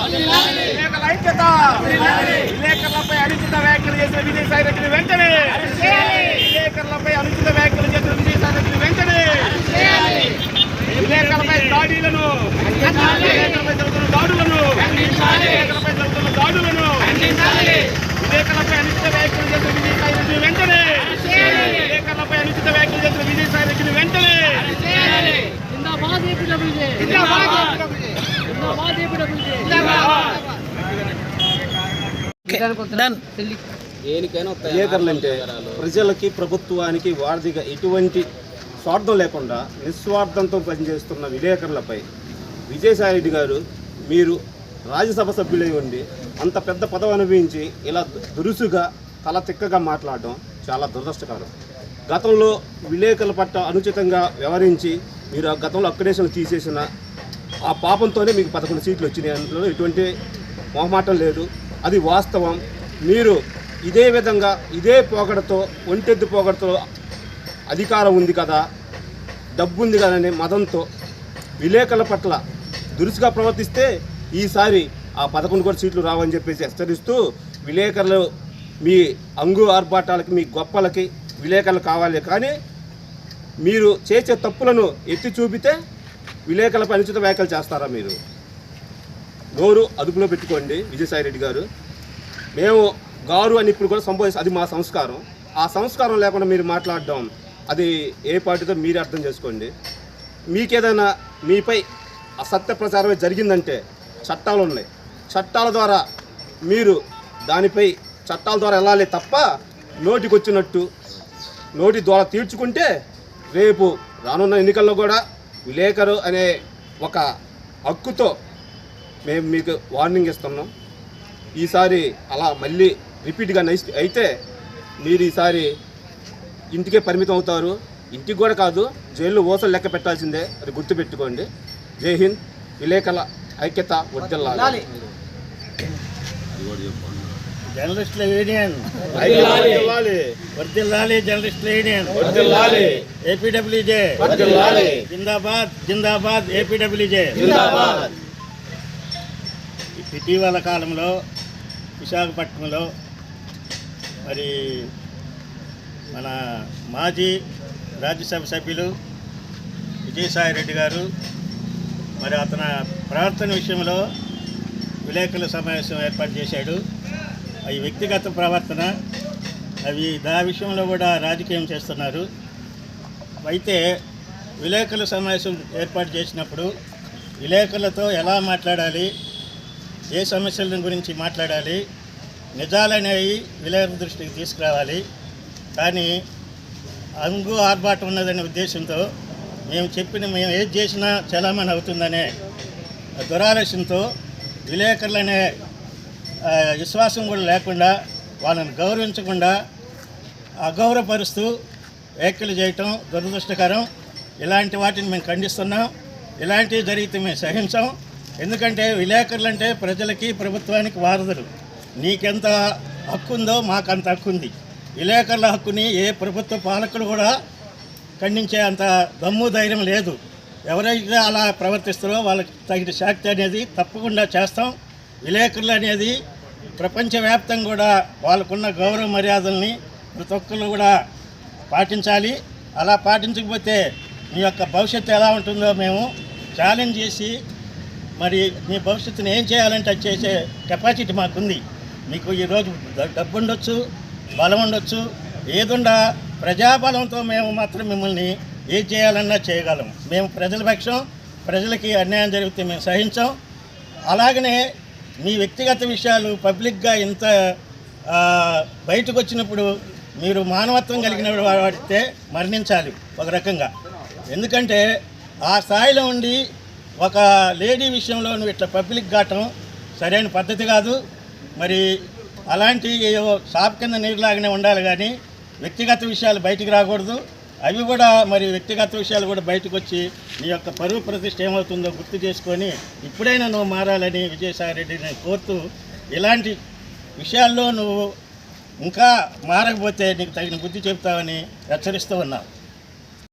విలేకరుల ఐక్యత విలేకరులపై అనుచిత వ్యాఖ్యలు చేసిన విజయసాయి రెడ్డిని వెంటనే విలేకరులపై అనుచిత వ్యాఖ్యలు చేసిన విజయసాయి రెడ్డిని వెంటనే విలేకరులపై దాడులను విలేకరులపై జరుగుతున్న దాడులను విలేకరులపై జరుగుతున్న దాడులను విలేకరులపై అనుచిత వ్యాఖ్యలు చేసిన విజయసాయి రెడ్డిని వెంటనే విలేకరులపై అనుచిత వ్యాఖ్యలు చేసిన విజయసాయి రెడ్డిని వెంటనే జిందాబాద్ ఏపీ డబ్ల్యూజే జిందాబాద్. ఏపీ డబ్ల్యూజే అంటే ప్రజలకి ప్రభుత్వానికి వారధిగా ఎటువంటి స్వార్థం లేకుండా నిస్వార్థంతో పనిచేస్తున్న విలేకరులపై విజయసాయిరెడ్డి గారు మీరు రాజ్యసభ సభ్యులై ఉండి అంత పెద్ద పదవి అనుభవించి ఇలా దురుసుగా తల తిక్కగా మాట్లాడడం చాలా దురదృష్టకరం. గతంలో విలేకరుల పట్ల అనుచితంగా వ్యవహరించి మీరు ఆ గతంలో అక్రిడేషన్లు తీసేసిన ఆ పాపంతోనే మీకు పదకొండు సీట్లు వచ్చినాయి అందులో ఎటువంటి మొహమాటం లేదు. అది వాస్తవం. మీరు ఇదే విధంగా ఇదే పోగడతో ఒంటెద్దు పోగడతో అధికారం ఉంది కదా డబ్బు ఉంది కదా అనే మదంతో విలేకరుల పట్ల దురుసుగా ప్రవర్తిస్తే ఈసారి ఆ పదకొండు కోటి సీట్లు రావని చెప్పేసి హెచ్చరిస్తూ విలేకరులు మీ అంగు ఆర్భాటాలకి మీ గొప్పలకి విలేకరులు కావాలి. కానీ మీరు చేసే తప్పులను ఎత్తి చూపితే విలేకరులపై అనుచిత వ్యాఖ్యలు చేస్తారా మీరు? నోరు అదుపులో పెట్టుకోండి విజయసాయిరెడ్డి గారు. మేము గారు అని ఇప్పుడు కూడా సంబోధిస్తాం అది మా సంస్కారం. ఆ సంస్కారం లేకుండా మీరు మాట్లాడడం అది ఏ పార్టీతో మీరు అర్థం చేసుకోండి. మీకేదైనా మీపై అసత్య ప్రచారమే జరిగిందంటే చట్టాలు ఉన్నాయి. చట్టాల ద్వారా మీరు దానిపై చట్టాల ద్వారా వెళ్ళాలి తప్ప నోటికి వచ్చినట్టు నోటి ద్వారా తీర్చుకుంటే రేపు రానున్న ఎన్నికల్లో కూడా విలేకరు అనే ఒక హక్కుతో మేము మీకు వార్నింగ్ ఇస్తున్నాం. ఈసారి అలా మళ్ళీ రిపీట్గా నైస్ అయితే మీరు ఈసారి ఇంటికే పరిమితం అవుతారు. ఇంటికి కూడా కాదు జైల్లో ఓసలు లెక్క పెట్టాల్సిందే. అది గుర్తుపెట్టుకోండి. జై హింద్. విలేకరుల ఐక్యత వర్దిల్లాలి జర్నలిస్టుల యూనియన్. వర్ధిల్లాలి. వర్దిల్లాలి. జర్నలిస్టుల యూనియన్. ఏపీడబ్ల్యూజే. జిందాబాద్ జిందాబాద్ ఏపీడబ్ల్యూజే. జిందాబాద్. ఇటీవల కాలంలో విశాఖపట్నంలో మరి మన మాజీ రాజ్యసభ సభ్యులు విజయసాయి రెడ్డి గారు మరి అతని ప్రవర్తన విషయంలో విలేకరుల సమావేశం ఏర్పాటు చేశాడు. అవి వ్యక్తిగత ప్రవర్తన అవి దా విషయంలో కూడా రాజకీయం చేస్తున్నారు. అయితే విలేకరుల సమావేశం ఏర్పాటు చేసినప్పుడు విలేకరులతో ఎలా మాట్లాడాలి ఏ సమస్యల గురించి మాట్లాడాలి నిజాలనేవి విలేకరుల దృష్టికి తీసుకురావాలి. కానీ అంగు ఆర్భాటం ఉన్నదనే ఉద్దేశంతో మేము చెప్పిన మేము ఏది చేసినా చలామణి అవుతుందనే దురాలోచనతో విలేకరులనే విశ్వాసం కూడా లేకుండా వాళ్ళని గౌరవించకుండా అగౌరవపరుస్తూ వ్యాఖ్యలు చేయటం దురదృష్టకరం. ఇలాంటి వాటిని మేము ఖండిస్తున్నాం. ఇలాంటివి జరిగితే మేము సహించాం. ఎందుకంటే విలేకరులు అంటే ప్రజలకి ప్రభుత్వానికి వారధులు. నీకెంత హక్కు ఉందో మాకంత హక్కు ఉంది విలేకరుల హక్కుని ఏ ప్రభుత్వ పాలకులు కూడా ఖండించే అంత దమ్ము ధైర్యం లేదు. ఎవరైతే అలా ప్రవర్తిస్తారో వాళ్ళకి తగిన శాక్తి అనేది తప్పకుండా చేస్తాం. విలేకరులు అనేది ప్రపంచవ్యాప్తంగా కూడా వాళ్ళకున్న గౌరవ మర్యాదల్ని ప్రతి ఒక్కరు కూడా పాటించాలి. అలా పాటించకపోతే మీ యొక్క భవిష్యత్తు ఎలా ఉంటుందో మేము ఛాలెంజ్ చేసి మరి మీ భవిష్యత్తుని ఏం చేయాలంటే అది చేసే కెపాసిటీ మాకుంది. మీకు ఈరోజు డబ్బు ఉండొచ్చు బలం ఉండొచ్చు ఏదుండా ప్రజాబలంతో మేము మాత్రం మిమ్మల్ని ఏం చేయాలన్నా చేయగలం. మేము ప్రజల పక్షం ప్రజలకి అన్యాయం జరిగితే మేము సహించాం. అలాగనే మీ వ్యక్తిగత విషయాలు పబ్లిక్గా ఇంత బయటకు వచ్చినప్పుడు మీరు మానవత్వం కలిగిన వాడితే మరణించాలి ఒక రకంగా. ఎందుకంటే ఆ స్థాయిలో ఉండి ఒక లేడీ విషయంలో నువ్వు ఇట్లా పబ్లిక్ కావటం సరైన పద్ధతి కాదు. మరి అలాంటి ఏవో షాప్ కింద నీరులాగానే ఉండాలి కానీ వ్యక్తిగత విషయాలు బయటికి రాకూడదు. అవి కూడా మరి వ్యక్తిగత విషయాలు కూడా బయటకు వచ్చి నీ యొక్క పరువు ప్రతిష్ట ఏమవుతుందో గుర్తు చేసుకొని ఇప్పుడైనా నువ్వు మారాలని విజయసాయి నేను కోరుతూ ఇలాంటి విషయాల్లో నువ్వు ఇంకా మారకపోతే నీకు తగిన బుద్ధి చెప్తావని హెచ్చరిస్తూ ఉన్నావు.